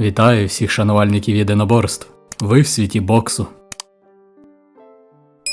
Вітаю всіх шанувальників єдиноборств. Ви в світі боксу.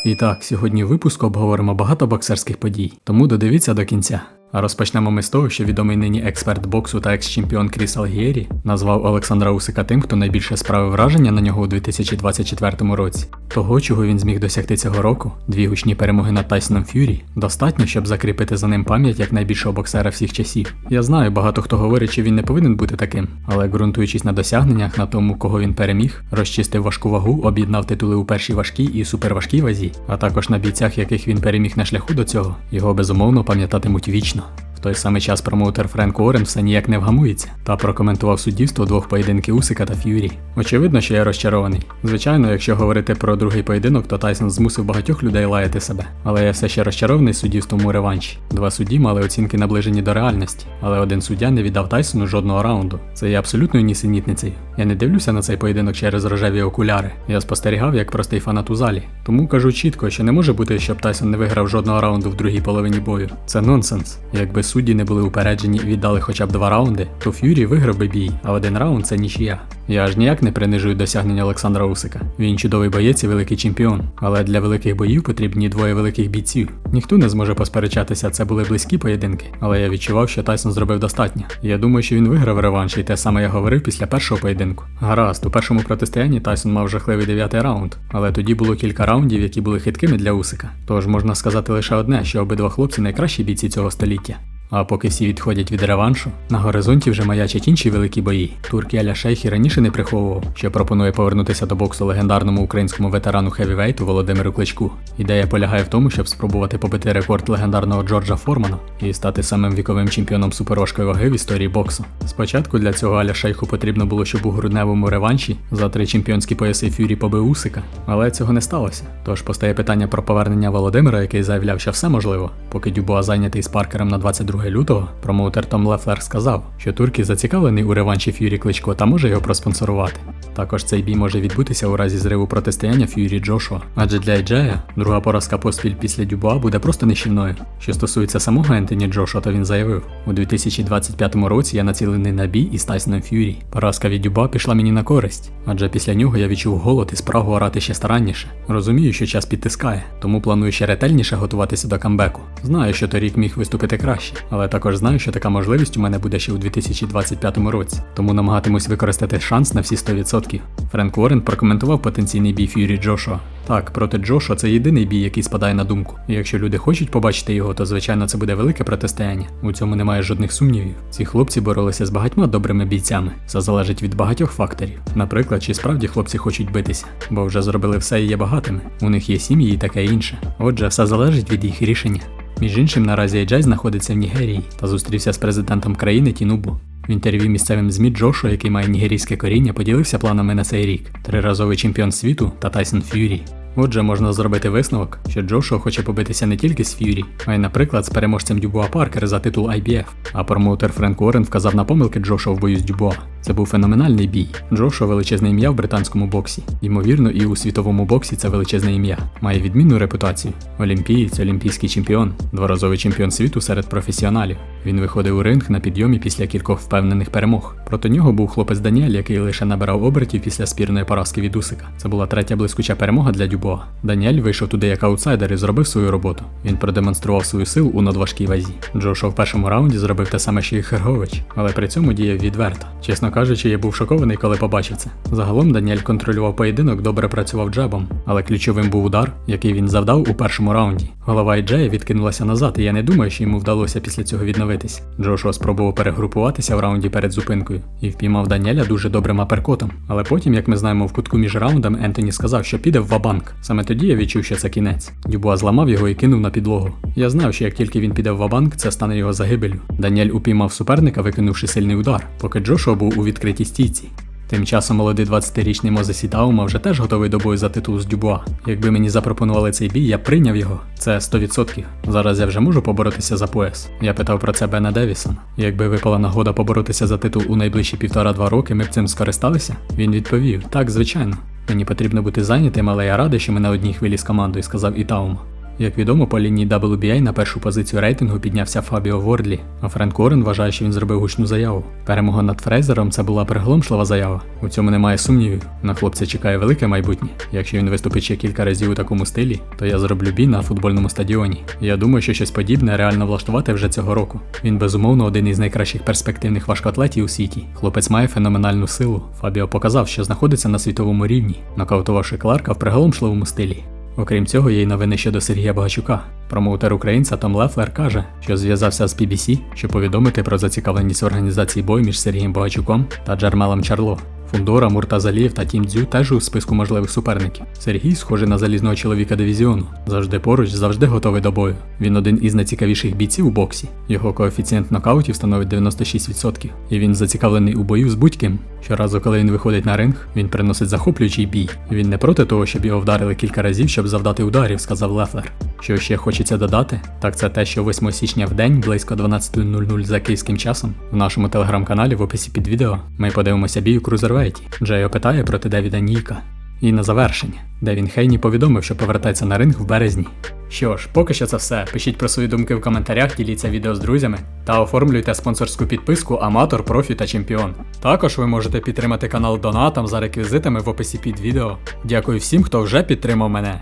І так, сьогодні в випуску обговоримо багато боксерських подій, тому додивіться до кінця. А розпочнемо ми з того, що відомий нині експерт боксу та екс-чемпіон Кріс Алгієрі назвав Олександра Усика тим, хто найбільше справив враження на нього у 2024 році. Того, чого він зміг досягти цього року, дві гучні перемоги над Тайсоном Ф'юрі, достатньо, щоб закріпити за ним пам'ять як найбільшого боксера всіх часів. Я знаю, багато хто говорить, що він не повинен бути таким, але ґрунтуючись на досягненнях, на тому, кого він переміг, розчистив важку вагу, об'єднав титули у першій важкій і суперважкій вазі, а також на бійцях, яких він переміг на шляху до цього, його безумовно пам'ятатимуть вічно. Той самий час промоутер Френк Уоррен ніяк не вгамується та прокоментував суддівство двох поєдинків Усика та Ф'юрі. Очевидно, що я розчарований. Звичайно, якщо говорити про другий поєдинок, то Тайсон змусив багатьох людей лаяти себе. Але я все ще розчарований суддівством у реванші. Два судді мали оцінки наближені до реальності, але один суддя не віддав Тайсону жодного раунду. Це є абсолютною нісенітницею. Я не дивлюся на цей поєдинок через рожеві окуляри. Я спостерігав як простий фанат у залі. Тому кажу чітко, що не може бути, щоб Тайсон не виграв жодного раунду в другій половині бою. Це нонсенс. Якби судді не були упереджені і віддали хоча б два раунди, то Ф'юрі виграв би бій, а один раунд це нічия. Я аж ніяк не принижую досягнення Олександра Усика. Він чудовий боєць і великий чемпіон. Але для великих боїв потрібні двоє великих бійців. Ніхто не зможе посперечатися, це були близькі поєдинки, але я відчував, що Тайсон зробив достатньо. Я думаю, що він виграв реванш, і те саме я говорив після першого поєдинку. Гаразд, у першому протистоянні Тайсон мав жахливий дев'ятий раунд, але тоді було кілька раундів, які були хиткими для Усика. Тож можна сказати лише одне, що обидва хлопці найкращі бійці цього століття. А поки всі відходять від реваншу, на горизонті вже маячать інші великі бої. Туркі Аля Шейх і раніше не приховував, що пропонує повернутися до боксу легендарному українському ветерану хевівейту Володимиру Кличку. Ідея полягає в тому, щоб спробувати побити рекорд легендарного Джорджа Формана і стати самим віковим чемпіоном суперважкої ваги в історії боксу. Спочатку для цього Аля Шейху потрібно було, щоб у грудневому реванші за три чемпіонські пояси Фюрі побив Усика, але цього не сталося. Тож постає питання про повернення Володимира, який заявляв, що все можливо, поки Дюбуа зайнятий з паркером на 22 лютого, промоутер Том Лефлер сказав, що турки зацікавлений у реванші Ф'юрі Кличко та може його проспонсорувати. Також цей бій може відбутися у разі зриву протистояння Ф'юрі Джошуа. Адже для Еджея друга поразка поспіль після Дюбуа буде просто нищівною. Що стосується самого Ентоні Джошуа, то він заявив: у 2025 році я націлений на бій із Тайсоном Ф'юрі. Поразка від Дюбуа пішла мені на користь, адже після нього я відчув голод і спрагу орати ще старанніше. Розумію, що час підтискає, тому планую ще ретельніше готуватися до камбеку. Знаю, що торік міг виступити краще, але також знаю, що така можливість у мене буде ще у 2025 році, тому намагатимусь використати шанс на всі 100%. Френк Уоррен прокоментував потенційний бій Ф'юрі Джошуа. Так, проти Джошуа це єдиний бій, який спадає на думку. І якщо люди хочуть побачити його, то звичайно це буде велике протистояння. У цьому немає жодних сумнівів. Ці хлопці боролися з багатьма добрими бійцями. Це залежить від багатьох факторів. Наприклад, чи справді хлопці хочуть битися, бо вже зробили все і є багатими. У них є сім'ї і таке інше. Отже, все залежить від їх рішення. Між іншим, наразі Еджай знаходиться в Нігерії та зустрівся з президентом країни Тінубу. В інтерв'ю місцевим ЗМІ Джошу, який має нігерійське коріння, поділився планами на цей рік: триразовий чемпіон світу та Тайсон Ф'юрі. Отже, можна зробити висновок, що Джошуа хоче побитися не тільки з Ф'юрі, а й, наприклад, з переможцем Дюбуа Паркер за титул IBF. А промоутер Френк Уоррен вказав на помилки Джошуа в бою з Дюбуа. Це був феноменальний бій. Джошуа величезне ім'я в британському боксі. Ймовірно, і у світовому боксі це величезне ім'я. Має відмінну репутацію. Олімпієць, олімпійський чемпіон, дворазовий чемпіон світу серед професіоналів. Він виходив у ринг на підйомі після кількох впевнених перемог. Проти нього був хлопець Даніель, який лише набирав обертів після спірної поразки від Усика. Це була третя блискуча перемога для Дюбуа. Даніель вийшов туди як аутсайдер і зробив свою роботу. Він продемонстрував свою силу у надважкій вазі. Джошуа в першому раунді зробив те саме, що і Хергович, але при цьому діяв відверто. Чесно кажучи, я був шокований, коли побачив це. Загалом Даніель контролював поєдинок, добре працював джебом, але ключовим був удар, який він завдав у першому раунді. Голова Іджея відкинулася назад, і я не думаю, що йому вдалося після цього відновитись. Джошуа спробував перегрупуватися в раунді перед зупинкою і впіймав Даніеля дуже добрим аперкотом. Але потім, як ми знаємо, в кутку між раундами Ентоні сказав, що піде в вабанк. Саме тоді я відчув, що це кінець. Дюбуа зламав його і кинув на підлогу. Я знав, що як тільки він піде в вабанк, це стане його загибелю. Даніель упіймав суперника, викинувши сильний удар, поки Джошуа був у відкритій стійці. Тим часом молодий 20-річний Мозесі Таума вже теж готовий до бою за титул з Дюбуа. Якби мені запропонували цей бій, я прийняв його. Це 100%. Зараз я вже можу поборотися за пояс. Я питав про це Бена Девісона. Якби випала нагода поборотися за титул у найближчі півтора-два роки, ми б цим скористалися? Він відповів: так, звичайно. Мені потрібно бути зайнятим, але я радий, що ми на одній хвилі з командою, сказав Ітаума. Як відомо, по лінії WBA на першу позицію рейтингу піднявся Фабіо Вордлі, а Френк Уоррен вважає, що він зробив гучну заяву. Перемога над Фрейзером це була приголомшлива заява. У цьому немає сумнівів. На хлопця чекає велике майбутнє. Якщо він виступить ще кілька разів у такому стилі, то я зроблю бій на футбольному стадіоні. Я думаю, що щось подібне реально влаштувати вже цього року. Він безумовно один із найкращих перспективних важкоатлетів у світі. Хлопець має феноменальну силу. Фабіо показав, що знаходиться на світовому рівні, нокаутувавши Кларка в приголомшливому стилі. Окрім цього, є й новини щодо Сергія Багачука. Промоутер українця Том Лефлер каже, що зв'язався з PBC, щоб повідомити про зацікавленість в організації бою між Сергієм Багачуком та Джермелем Чарло. Фундора, Муртазалієв та Тім Дзю теж у списку можливих суперників. Сергій схожий на залізного чоловіка дивізіону. Завжди поруч, завжди готовий до бою. Він один із найцікавіших бійців у боксі. Його коефіцієнт нокаутів становить 96%. І він зацікавлений у бою з будь-ким. Щоразу, коли він виходить на ринг, він приносить захоплюючий бій. Він не проти того, щоб його вдарили кілька разів, щоб завдати ударів, сказав Лефлер. Що ще хочеться додати, так це те, що 8 січня в день, близько 12.00 за київським часом, в нашому телеграм-каналі в описі під відео ми подивимося бій у крузервейті. Джей опитає проти Девіда Ніка. І на завершення, Девін Хейні повідомив, що повертається на ринг в березні. Що ж, поки що це все. Пишіть про свої думки в коментарях, діліться відео з друзями та оформлюйте спонсорську підписку Аматор, Профі та Чемпіон. Також ви можете підтримати канал Донатом за реквізитами в описі під відео. Дякую всім, хто вже підтримав мене.